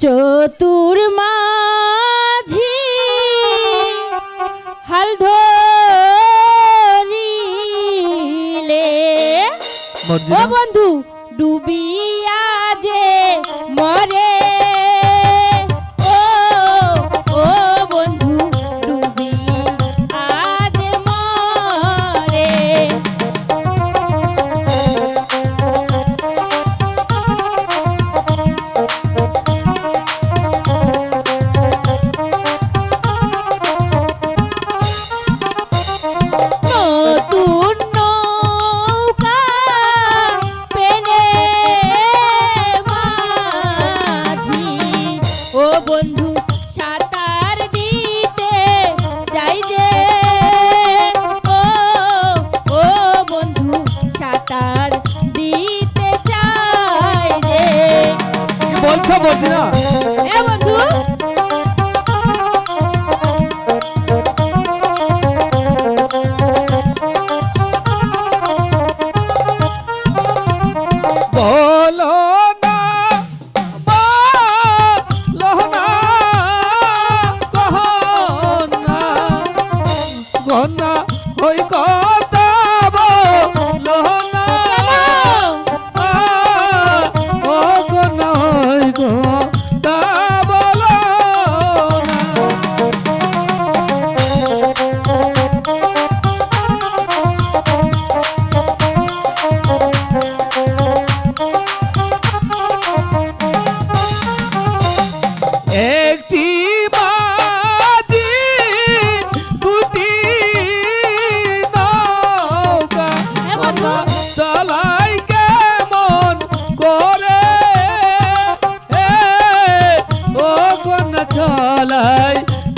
চতুর মাঝি হাল ও বন্ধু ডুবিয়া আচ্ছা বলছি না বন্ধু ওই কর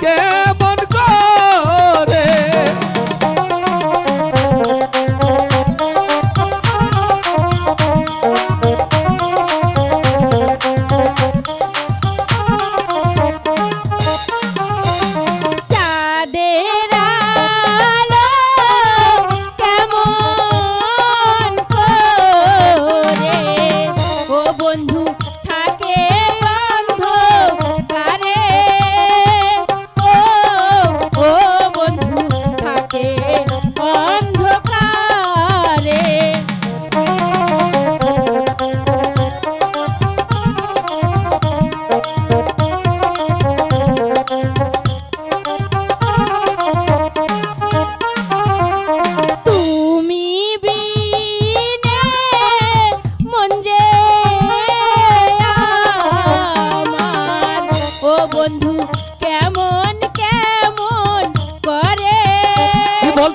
Yeah.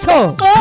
Oh!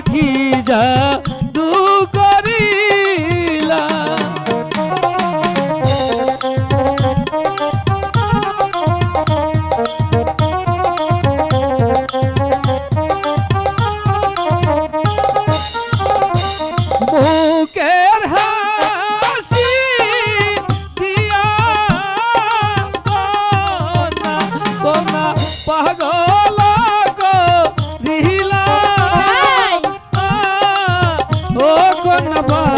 পাখি যা kon na ba